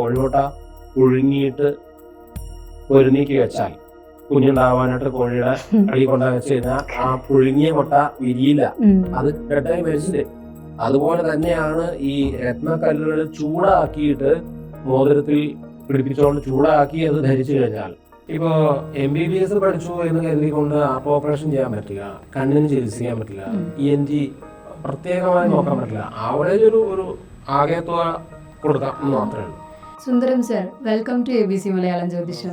കോഴിമുട്ട പുഴുങ്ങിയിട്ട് പൊരുന്നീക്കി വെച്ചാൽ കുഞ്ഞുണ്ടാവാനായിട്ട് കോഴിയുടെ അടി കൊണ്ട വെച്ച് കഴിഞ്ഞാൽ ആ പുഴുങ്ങിയ മുട്ട വിരിയില്ല. അത് കെട്ടായി മരിച്ചില്ലേ? അതുപോലെ തന്നെയാണ് ഈ രത്നക്കല്ലുകൾ ചൂടാക്കിയിട്ട് മോതിരത്തിൽ പിടിപ്പിച്ചുകൊണ്ട് ചൂടാക്കി അത് ധരിച്ചു കഴിഞ്ഞാൽ. ഇപ്പോ എം ബി ബി എസ് പഠിച്ചു എന്ന് കരുതിക്കൊണ്ട് ആപ്പ് ഓപ്പറേഷൻ ചെയ്യാൻ പറ്റില്ല കണ്ണിന് ചികിത്സിക്കാൻ പറ്റില്ല ഇ എൻ ജി പ്രത്യേകമായി നോക്കാൻ പറ്റില്ല. അവിടെ ഒരു ഒരു ആകെ തുക കൊടുക്കാം എന്ന് മാത്രമേ ഉള്ളൂ. Sundaram sir welcome to A B C Malayalam ജ്യോതിഷം.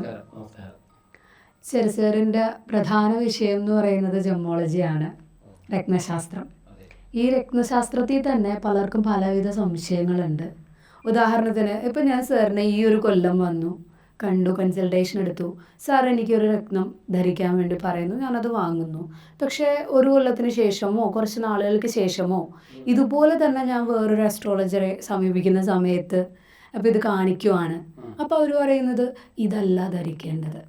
സർ സാറിന്റെ പ്രധാന വിഷയം എന്ന് പറയുന്നത് ജമ്മോളജിയാണ് രത്നശാസ്ത്രം. ഈ രത്നശാസ്ത്രത്തിൽ തന്നെ പലർക്കും പലവിധ സംശയങ്ങളുണ്ട്. ഉദാഹരണത്തിന് ഇപ്പം ഞാൻ സാറിനെ ഈ ഒരു കൊല്ലം വന്നു കണ്ടു കൺസൾട്ടേഷൻ എടുത്തു. സാർ എനിക്കൊരു രത്നം ധരിക്കാൻ വേണ്ടി പറയുന്നു ഞാനത് വാങ്ങുന്നു. പക്ഷേ ഒരു കൊല്ലത്തിന് ശേഷമോ കുറച്ച് നാളുകൾക്ക് ശേഷമോ ഇതുപോലെ തന്നെ ഞാൻ വേറൊരു അസ്ട്രോളജറെ സമീപിക്കുന്ന സമയത്ത് അപ്പോൾ ഇത് കാണിക്കുവാണ്. അപ്പോൾ അവർ പറയുന്നത് ഇതല്ല ധരിക്കേണ്ടത്.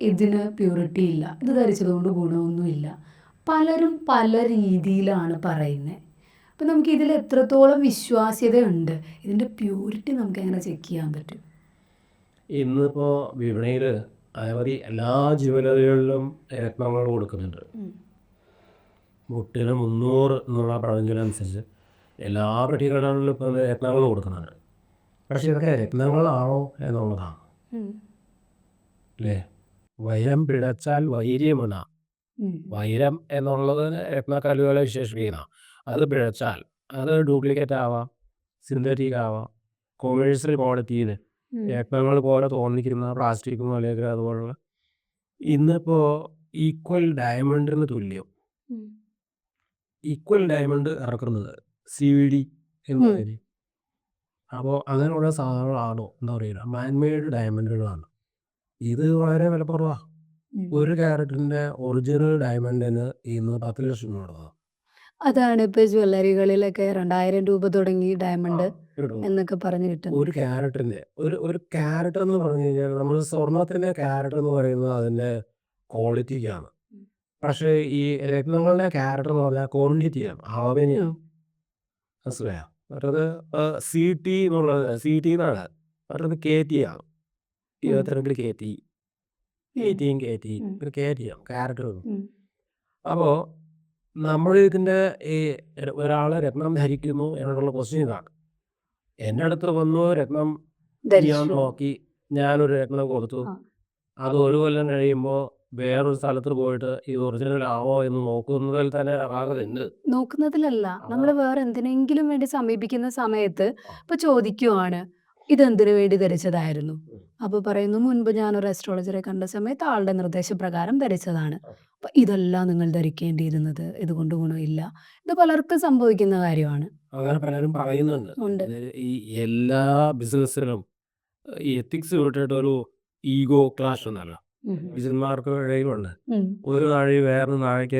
ഇതിന് പ്യൂരിറ്റി ഇല്ല. ഇത് ധരിച്ചതുകൊണ്ട് ഗുണമൊന്നുമില്ല. പലരും പല രീതിയിലാണ് പറയുന്നത് അപ്പം നമുക്ക് ഇതിൽ എത്രത്തോളം വിശ്വാസ്യതയുണ്ട്? ഇതിന്റെ പ്യൂരിറ്റി നമുക്ക് എങ്ങനെ ചെക്ക് ചെയ്യാൻ പറ്റും? ഇന്നിപ്പോ വിപണിയിൽ അനവധി എല്ലാ ജീവനതകളിലും രത്നങ്ങൾ കൊടുക്കുന്നുണ്ട്. മുട്ടിന് മുന്നൂറ് എന്നുള്ള പഴഞ്ചൊല്ലനുസരിച്ച് എല്ലാ പെട്ടിക്കടകളിലും ഇപ്പം രത്നങ്ങൾ കൊടുക്കുന്നുണ്ട്. പക്ഷെ ഇതൊക്കെ രത്നങ്ങളാണോ എന്നുള്ളതാണ്. അല്ലേ? വൈരം പിഴച്ചാൽ വൈര്യമുണ വൈരം എന്നുള്ളത് രത്നക്കല്ലുകളെ വിശേഷിപ്പിക്കുന്ന. അത് പിഴച്ചാൽ അത് ഡ്യൂപ്ലിക്കേറ്റ് ആവാം സിന്തറ്റിക് ആവാം കൊമേഴ്സ്യൽ ക്വാളിറ്റിയിൽ രത്നങ്ങൾ പോലെ തോന്നിക്കുന്ന പ്ലാസ്റ്റിക് പോലെയൊക്കെ അതുപോലുള്ള. ഇന്നിപ്പോൾ ഈക്വൽ ഡയമണ്ടിന് തുല്യം. ഈക്വൽ ഡയമണ്ട് ഇറക്കുന്നത് സി വി ഡി എന്ന്. പറയും അപ്പോൾ അങ്ങനെയുള്ള സാധനങ്ങളാണോ എന്താ പറയുക മാൻമെയ്ഡ് ഡയമണ്ടുകളാണ് ഇത് വളരെ വിലക്കുറവാണ് ഒരു ക്യാരറ്റിന്റെ ഒറിജിനൽ ഡയമണ്ടിന് ഇന്ന് പത്ത് ലക്ഷം രൂപ അതാണ് ഇപ്പൊ ജ്വല്ലറികളിലൊക്കെ രണ്ടായിരം രൂപ തുടങ്ങി ഡയമണ്ട് എന്നൊക്കെ പറഞ്ഞു കിട്ടും ഒരു ക്യാരറ്റിന്റെ ഒരു ഒരു ക്യാരറ്റ് എന്ന് പറഞ്ഞു കഴിഞ്ഞാൽ നമ്മൾ സ്വർണത്തിന്റെ ക്യാരറ്റ് എന്ന് പറയുന്നത് അതിന്റെ ക്വാളിറ്റിക്കാണ് പക്ഷേ ഈ രത്നങ്ങളുടെ ക്യാരറ്റ് എന്ന് പറഞ്ഞാൽ ക്വാണ്ടിറ്റിയാണ് അളവിനെയാണ് മനസ്സിലായോ? മറ്റത് സി ടി എന്നുള്ളത് സി ടി എന്നാണ് മറ്റത് കെ ടി ആണ് ഇരുപത്തിരണ്ടിൽ K T eighteen K T. K T ആണ് ക്യാരറ്റ് ഉം. അപ്പോൾ നമ്മൾ ഇതിന്റെ ഈ ഒരാളെ രത്നം ധരിക്കുന്നു എന്നുള്ള ക്വസ്റ്റ്യൻ ഇതാണ് എന്റെ അടുത്ത് വന്നു രത്നം ഞാൻ നോക്കി ഞാനൊരു രത്നം കൊടുത്തു. അത് ഒരു കൊല്ലം കഴിയുമ്പോൾ വേറൊരു സ്ഥലത്ത് പോയിട്ട് ഇത് ഒറിജിനൽ ആവോ എന്ന് നോക്കുന്നതിൽ തന്നെ അപാകതയുണ്ട് നോക്കുന്നതിലല്ല. നമ്മൾ വേറെ എന്തിനെങ്കിലും വേണ്ടി സമീപിക്കുന്ന സമയത്ത് ഇപ്പൊ ചോദിക്കുവാണ് ഇതെന്തിനു വേണ്ടി ധരിച്ചതായിരുന്നു? അപ്പൊ അപ്പോൾ പറയുന്നു മുൻപ് ഞാൻ ഒരു അസ്ട്രോളജറെ കണ്ട സമയത്ത് ആളുടെ നിർദ്ദേശപ്രകാരം ധരിച്ചതാണ്. അപ്പൊ ഇതല്ല നിങ്ങൾ ധരിക്കേണ്ടിയിരുന്നത്. ഇതുകൊണ്ട് ഗുണമില്ല. ഇത് പലർക്കും സംഭവിക്കുന്ന കാര്യമാണ്. അങ്ങനെ പലരും പറയുന്നുണ്ട്. ഉണ്ട്. ഈ എല്ലാ ബിസിനസ്സിനും ഈ എത്തിക്സ് വിട്ടിട്ട് ഒരു ഈഗോ ക്ലാഷ് ഒന്നല്ല ഉം. കഴിവുണ്ട്. ഒരു നാഴി വേറെ നാഴിക്ക്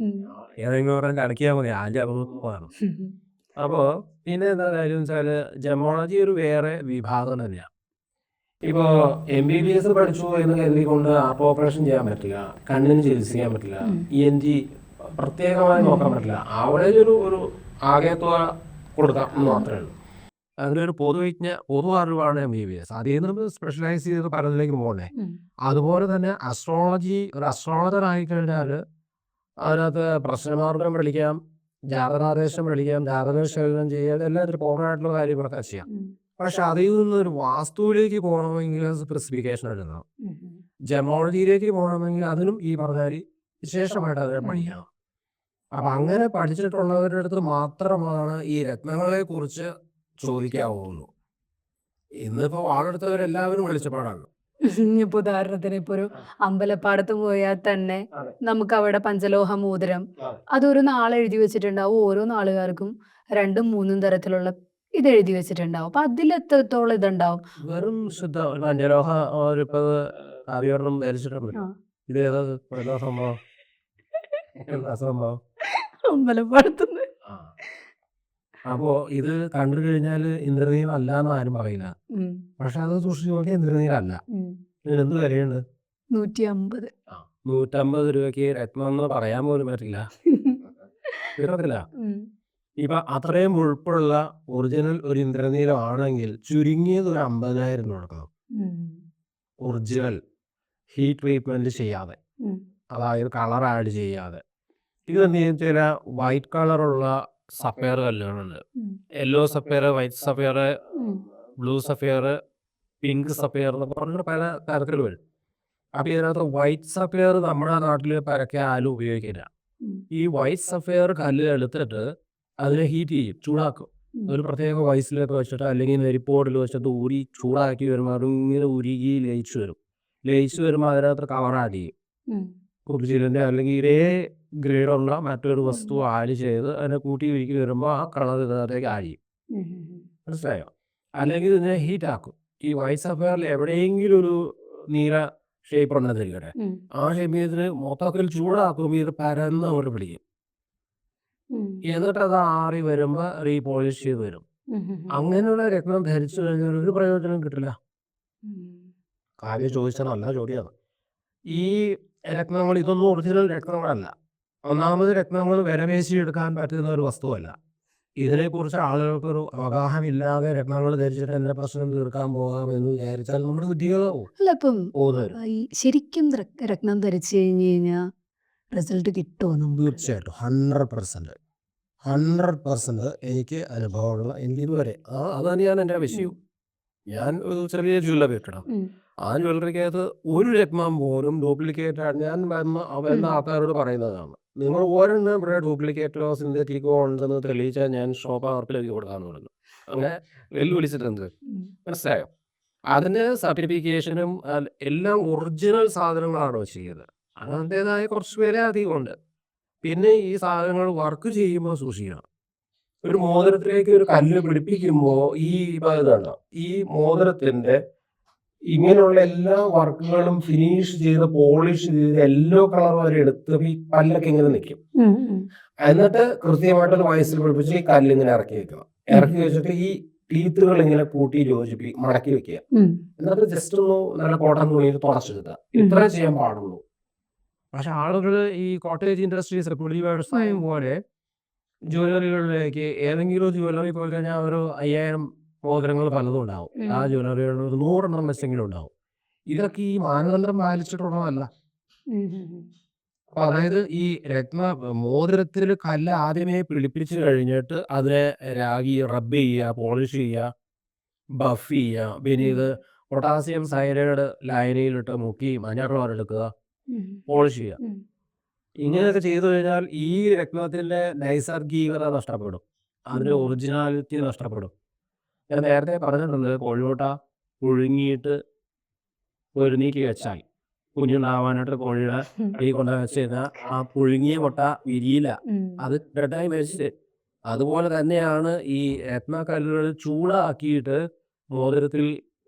ഉം. ഏതെങ്കിലും പറഞ്ഞാൽ കണക്കിയാൽ മതി. ആദ്യം ഉം. അപ്പോൾ പിന്നെ എന്താ കാര്യം വെച്ചാൽ ജമോളജി ഒരു വേറെ വിഭാഗം തന്നെയാണ് ഇപ്പോൾ എം ബി ബി എസ് പഠിച്ചു എന്ന് കരുതിക്കൊണ്ട് ആർട്ട് ഓപ്പറേഷൻ ചെയ്യാൻ പറ്റില്ല. കണ്ണിന് ചികിത്സിക്കാൻ പറ്റില്ല. ഇ എൻ ജി പ്രത്യേകമായി നോക്കാൻ പറ്റില്ല. അവിടെ ഒരു ഒരു ആകെ തുക കൊടുക്കാം എന്ന് മാത്രമേ ഉള്ളൂ. അതിനൊരു പൊതുവിജ്ഞ പൊതു അറിവാണ് എം ബി ബി എസ്. അതിൽ നിന്ന് സ്പെഷ്യലൈസ് ചെയ്ത് പലതിലേക്ക് പോകണേ അതുപോലെ തന്നെ അസ്ട്രോളജി ഒരു അസ്ട്രോളജർ ആയിക്കഴിഞ്ഞാൽ അതിനകത്ത് പ്രശ്നമാർഗം പഠിക്കാം ജാതകാദേശം പഠിക്കാം ജാതകശകലനം ചെയ്യാം എല്ലാം ഒരു പോകാനായിട്ടുള്ള കാര്യങ്ങളൊക്കെ ചെയ്യാം. പക്ഷെ അതിൽ നിന്ന് ഒരു വാസ്തുവിലേക്ക് പോകണമെങ്കിൽ സ്പെസിഫിക്കേഷൻ എഴുതണം. ജമോളജിയിലേക്ക് പോകണമെങ്കിൽ അതിനും ഈ പറഞ്ഞാൽ വിശേഷമായിട്ട് അതിനെ പഠിക്കണം. അപ്പൊ അങ്ങനെ പഠിച്ചിട്ടുള്ളവരുടെ അടുത്ത് മാത്രമാണ് ഈ രത്നങ്ങളെ കുറിച്ച് ചോദിക്കാവുള്ളൂ ഇന്നിപ്പോ വാളെടുത്തവരെല്ലാവരും വെളിച്ചപ്പാടാണ് ഇപ്പൊ ഉദാഹരണത്തിന് ഇപ്പൊ ഒരു അമ്പലപ്പാടത്ത് പോയാൽ തന്നെ. നമുക്ക് അവിടെ പഞ്ചലോഹ മോതിരം അതെ. അതൊരു നാളെ എഴുതി വെച്ചിട്ടുണ്ടാവും. ഓരോ നാളുകാർക്കും രണ്ടും മൂന്നും തരത്തിലുള്ള ഇത് എഴുതി വെച്ചിട്ടുണ്ടാവും. അപ്പൊ അതിൽ എത്രത്തോളം ഇതുണ്ടാവും? വെറും ശുദ്ധ പഞ്ചലോഹ ധരിച്ചിട്ടുണ്ട്. ഇത് ഏതാ? സംഭവം? സംഭവം? അമ്പലപ്പാടത്തുനിന്ന്. അപ്പോ ഇത് കണ്ടു കഴിഞ്ഞാൽ ഇന്ദ്രനീലം അല്ല എന്ന് ആരും പറയില്ല. പക്ഷെ അത് സൂക്ഷിച്ചു നോക്കിയാൽ ഇന്ദ്രനീൽ അല്ല. എന്ത് വിലയുണ്ട്? നൂറ്റി അമ്പത് നൂറ്റമ്പത് രൂപയ്ക്ക് രത്നം എന്ന് പറയാൻ പോലും പറ്റില്ല. കിട്ടത്തില്ല. ഇപ്പൊ അത്രയും ഉൾപ്പുള്ള ഒറിജിനൽ ഒരു ഇന്ദ്രനീലം ആണെങ്കിൽ ചുരുങ്ങിയത് ഒരു അമ്പതിനായിരം കൊടുക്കണം. ഒറിജിനൽ ഹീറ്റ് ട്രീറ്റ്മെന്റ് ചെയ്യാതെ. അതായത് കളർ ആഡ് ചെയ്യാതെ. ഇത് ചില വൈറ്റ് കളറുള്ള sapphire കല്ലുകളുണ്ട് yellow sapphire white sapphire blue sapphire pink sapphire എന്നൊക്കെ പറഞ്ഞിട്ട് പല തരത്തിൽ വരും. അപ്പൊ ഇതിനകത്ത് വൈറ്റ് സഫയർ നമ്മുടെ നാട്ടിൽ പരക്കെ ആരും ഉപയോഗിക്കില്ല. ഈ വൈറ്റ് സഫയർ കല്ല് എടുത്തിട്ട് അതിനെ ഹീറ്റ് ചെയ്യും ചൂടാക്കും. ഒരു പ്രത്യേക വയസ്സിലൊക്കെ വെച്ചിട്ട് അല്ലെങ്കിൽ നെരിപ്പോടിൽ വെച്ചിട്ട് ഊരി ചൂടാക്കി വരുമ്പോൾ അതിങ്ങനെ ഉരുകി ലയിച്ചു വരും. ലയിച്ചു വരുമ്പോൾ അതിനകത്ത് കവറാടിയും ചെയ്യും. കുറിച്ചിലിന്റെ അല്ലെങ്കിൽ ഇതേ ഗ്രേഡുള്ള മറ്റൊരു വസ്തു ആഡ് ചെയ്ത് അതിനെ കൂട്ടി ഉരുക്കി വരുമ്പോൾ ആ കളർ ഇതിനകത്തേക്ക് ആഡ് ചെയ്യും മനസ്സിലായോ? അല്ലെങ്കിൽ ഇതിനെ ഹീറ്റ് ആക്കും. ഈ വൈസ് അഫയറിൽ എവിടെയെങ്കിലും ഒരു നീല ഷേപ്പ് ഉണ്ടെന്നിരിക്കട്ടെ ആ ഷേപ്പ് ഇതിന് മൊത്തത്തിൽ ചൂടാക്കുമ്പോൾ ഇത് പരന്ന് അവർ പിടിക്കും. എന്നിട്ട് അത് ആറി വരുമ്പോൾ റീപോളിഷ് ചെയ്ത് വരും. അങ്ങനെയുള്ള രത്നം ധരിച്ചു കഴിഞ്ഞാൽ ഒരു പ്രയോജനം കിട്ടില്ല. കാര്യം ചോദിച്ചാൽ നല്ല ചോദ്യമാണ്. ഈ രത്നങ്ങൾ ഇതൊന്നും ഒറിജിനൽ രത്നങ്ങളല്ല. ഒന്നാമത് രത്നങ്ങൾ വിലമേശി എടുക്കാൻ പറ്റുന്ന ഒരു വസ്തുവല്ല. ഇതിനെക്കുറിച്ച് ആളുകൾക്കൊരു അവഗാഹമില്ലാതെ രത്നങ്ങൾ ധരിച്ചിട്ട് എന്റെ പ്രശ്നം തീർക്കാൻ പോകാം എന്ന് വിചാരിച്ചാൽ നമ്മുടെ ബുദ്ധികളാവും അല്ല ഇപ്പം പോകുന്നവരും ഈ ശരിക്കും രക്- രത്നം ധരിച്ചു കഴിഞ്ഞു കഴിഞ്ഞാൽ റിസൾട്ട് കിട്ടുമോ നമുക്ക്? തീർച്ചയായിട്ടും. ഹൺഡ്രഡ് പെർസെന്റ് ഹൺഡ്രഡ് പെർസെന്റ് എനിക്ക് അനുഭവമുള്ള എനിക്ക് ഇതുവരെ. ആ അതാണ് ഞാൻ എന്റെ വിഷയം. ഞാൻ ഒരു ചെറിയ ജ്വല്ലറി ഇട്ടിടാം. ആ ജ്വല്ലറിക്കകത്ത് ഒരു രത്നം പോലും ഡ്യൂപ്ലിക്കേറ്റ് ആണ്. ഞാൻ വന്ന വരുന്ന ആൾക്കാരോട് പറയുന്നതാണ്. നിങ്ങൾ ഒരെണ്ണം ഇവിടെ ഡ്യൂപ്ലിക്കേറ്റോ സിന്തറ്റിക്കോ ഉണ്ടെന്ന് തെളിയിച്ചാൽ ഞാൻ ഷോപ്പ് ആർപ്പിലേക്ക് കൊടുക്കാന്ന് പറഞ്ഞു. അങ്ങനെ വെല്ലുവിളിച്ചിട്ടുണ്ട്. മനസ്സിലായോ? അതിന് സർട്ടിഫിക്കേഷനും എല്ലാം ഒറിജിനൽ സാധനങ്ങളാണ് ചെയ്യുന്നത് അതിന്റെതായ കുറച്ച് പേരെ അധികമുണ്ട്. പിന്നെ ഈ സാധനങ്ങൾ വർക്ക് ചെയ്യുമ്പോൾ സൂക്ഷിക്കണം. ഒരു മോതിരത്തിലേക്ക് ഒരു കല്ല് പിടിപ്പിക്കുമ്പോൾ ഈ ഇതാണ്. ഈ മോതിരത്തിന്റെ ഇങ്ങനെയുള്ള എല്ലാ വർക്കുകളും ഫിനിഷ് ചെയ്ത് പോളിഷ് ചെയ്ത് എല്ലോ കളർ വരെ എടുത്ത് ഈ കല്ലൊക്കെ ഇങ്ങനെ നിൽക്കും. എന്നിട്ട് കൃത്യമായിട്ടൊരു വയസ്സിൽ പിടിപ്പിച്ച് ഈ കല്ല് ഇങ്ങനെ ഇറക്കി വെക്കണം ഇറക്കി വെച്ചിട്ട് ഈ ടീത്തുകൾ ഇങ്ങനെ കൂട്ടി യോജിപ്പി മടക്കി വെക്കുക. എന്നിട്ട് ജസ്റ്റ് ഒന്ന് നല്ല കോട്ടൺ തുണിയിൽ തുടച്ചെടുക്കുക ഇത്രേ ചെയ്യാൻ പാടുള്ളൂ. പക്ഷെ ആളുകൾ ഈ കോട്ടേജ് ഇൻഡസ്ട്രീസ് വ്യവസായം പോലെ ജ്വല്ലറികളിലേക്ക് ഏതെങ്കിലും ഒരു ജ്വല്ലറി പോയി കഴിഞ്ഞാൽ ഒരു അയ്യായിരം മോതിരങ്ങൾ പലതും ഉണ്ടാവും. ആ. ജ്വല്ലറികളിൽ ഒരു നൂറെണ്ണം വെച്ചെങ്കിലും ഉണ്ടാവും. ഇതൊക്കെ ഈ മാനദണ്ഡം പാലിച്ചിട്ടുള്ളതല്ല. അതായത് ഈ രത്ന മോതിരത്തിൽ കല്ല് ആദ്യമേ പിടിപ്പിച്ച് കഴിഞ്ഞിട്ട് അതിനെ രാഗി റബ്ബ് ചെയ്യുക പോളിഷ് ചെയ്യുക ബഫ് ചെയ്യുക. പിന്നെ ഇത് പൊട്ടാസ്യം സൈനൈഡ് ലൈനയിലിട്ട് മുക്കി മഞ്ഞ കളർ എടുക്കുക പോളിഷ് ചെയ്യുക. ഇങ്ങനെയൊക്കെ ചെയ്തു കഴിഞ്ഞാൽ ഈ രത്നത്തിന്റെ നൈസർഗികത നഷ്ടപ്പെടും. അതിന്റെ ഒറിജിനാലിറ്റി നഷ്ടപ്പെടും. ഞാൻ നേരത്തെ പറഞ്ഞിട്ടുണ്ട് കോഴിമുട്ട പുഴുങ്ങിയിട്ട് ഒരു നീക്കി വെച്ചാൽ കുഞ്ഞുണ്ടാവാനായിട്ട് കോഴിയുടെ കൈ കൊണ്ട വെച്ച് കഴിഞ്ഞാൽ ആ പുഴുങ്ങിയ മുട്ട വിരിയില്ല. അത് ഡെഡായി മരിച്ചിട്ട് അതുപോലെ തന്നെയാണ് ഈ രത്നക്കല്ലുകൾ ചൂടാക്കിയിട്ട് മോതിരത്തിൽ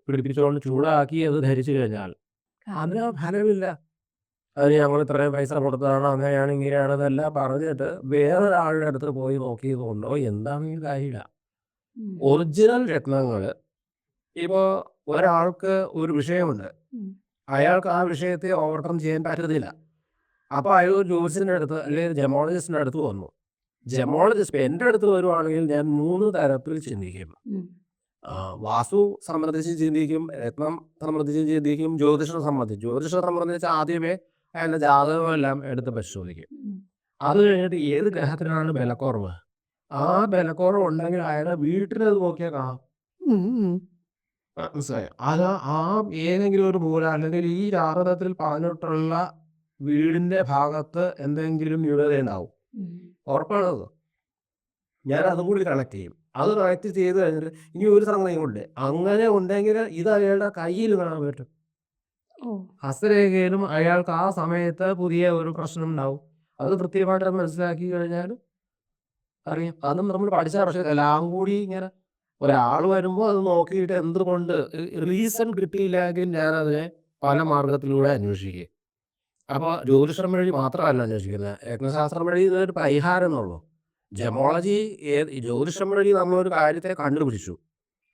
പിടിപ്പിച്ചുകൊണ്ട് ചൂടാക്കി അത് ധരിച്ചു കഴിഞ്ഞാൽ. അതിന് ഫലമില്ല. അതിന് ഞങ്ങൾ ഇത്രയും പൈസ കൊടുത്തതാണ് അങ്ങനെയാണ് ഇങ്ങനെയാണ് ഇതെല്ലാം പറഞ്ഞിട്ട് വേറൊരാളുടെ അടുത്ത് പോയി നോക്കിയതുകൊണ്ടോ എന്താണെങ്കിലും കാര്യമില്ല ഒറിജിനൽ രത്നങ്ങൾ. ഇപ്പോൾ ഒരാൾക്ക് ഒരു വിഷയമുണ്ട്. അയാൾക്ക് ആ വിഷയത്തെ ഓവർകം ചെയ്യാൻ പറ്റത്തില്ല. അപ്പോൾ അയാൾ ഒരു ജ്യോത്സ്യന്റെ അടുത്ത് അല്ലെങ്കിൽ ജമോളജിസ്റ്റിന്റെ അടുത്ത് വന്നു. ജമോളജിസ്റ്റ് എന്റെ അടുത്ത് വരുവാണെങ്കിൽ ഞാൻ മൂന്ന് തരത്തിൽ ചിന്തിക്കും. വാസു വാസ്തു സംബന്ധിച്ച് ചിന്തിക്കും രത്നം സംബന്ധിച്ച് ചിന്തിക്കും ജ്യോതിഷം സംബന്ധിച്ച്. ജ്യോതിഷം സംബന്ധിച്ച് ആദ്യമേ അയാളുടെ ജാതകമെല്ലാം എടുത്ത് പരിശോധിക്കും. അത് കഴിഞ്ഞിട്ട് ഏത് ഗ്രഹത്തിനാണ് ബലക്കുറവ്? ആ ബലക്കുറവ് ഉണ്ടെങ്കിൽ അയാളുടെ വീട്ടിലത് നോക്കിയാൽ കാണാം. മനസ്സിലായി? അത് ആ ഏതെങ്കിലും ഒരു മൂല അല്ലെങ്കിൽ ഈ ജാതകത്തിൽ പറഞ്ഞിട്ടുള്ള വീടിന്റെ ഭാഗത്ത് എന്തെങ്കിലും ന്യൂനത ഉണ്ടാവും. ഉറപ്പാണത് ഞാൻ അതും കൂടി കണക്ട് ചെയ്യും. അത് കണക്ട് ചെയ്ത് കഴിഞ്ഞിട്ട് ഇനി ഒരു സംഗതിയും ഉണ്ട്. അങ്ങനെ ഉണ്ടെങ്കിൽ ഇത് അയാളുടെ കയ്യിൽ കാണാൻ പറ്റും. ഹസ്തരേഖയിലും അയാൾക്ക് ആ സമയത്ത് പുതിയ ഒരു പ്രശ്നം ഉണ്ടാവും അത് കൃത്യമായിട്ട് മനസ്സിലാക്കി കഴിഞ്ഞാൽ അറിയാം. അതും നമ്മൾ പഠിച്ച പക്ഷേ എല്ലാം കൂടി ഇങ്ങനെ ഒരാൾ വരുമ്പോൾ അത് നോക്കിയിട്ട് എന്തുകൊണ്ട് റീസൺ കിട്ടിയില്ലെങ്കിൽ ഞാൻ അതിനെ പല മാർഗത്തിലൂടെ അന്വേഷിക്കുക അപ്പോൾ ജ്യോതിഷം വഴി മാത്രമല്ല അന്വേഷിക്കുന്നത്. യജ്ഞശാസ്ത്രം വഴി ഇതൊരു പരിഹാരം എന്നുള്ളൂ ജമോളജി ജ്യോതിഷം വഴി നമ്മളൊരു കാര്യത്തെ കണ്ടുപിടിച്ചു.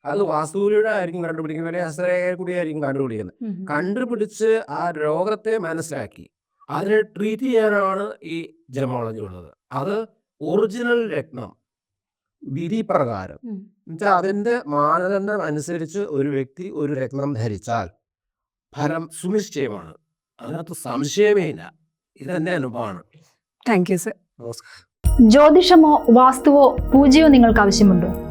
അത് വാസ്തുവിലൂടെ ആയിരിക്കും കണ്ടുപിടിക്കുന്നത്. അല്ലെങ്കിൽ ഹസ്തരേഖയിൽ കൂടി ആയിരിക്കും കണ്ടുപിടിക്കുന്നത്. കണ്ടുപിടിച്ച് ആ രോഗത്തെ മനസ്സിലാക്കി. അതിനെ ട്രീറ്റ് ചെയ്യാനാണ് ഈ ജമോളജി ഉള്ളത്. അത് ഒറിജിനൽ രത്നം വിധി പ്രകാരം. എന്നുവെച്ചാൽ അതിന്റെ മാനദണ്ഡം അനുസരിച്ച് ഒരു വ്യക്തി ഒരു രത്നം ധരിച്ചാൽ ഫലം സുനിശ്ചയമാണ്. അതിനകത്ത് സംശയമേ ഇല്ല. ഇതെന്റെ അനുഭവമാണ്. താങ്ക് യു സർ നമസ്കാരം. ജ്യോതിഷമോ വാസ്തുവോ പൂജയോ നിങ്ങൾക്ക് ആവശ്യമുണ്ടോ?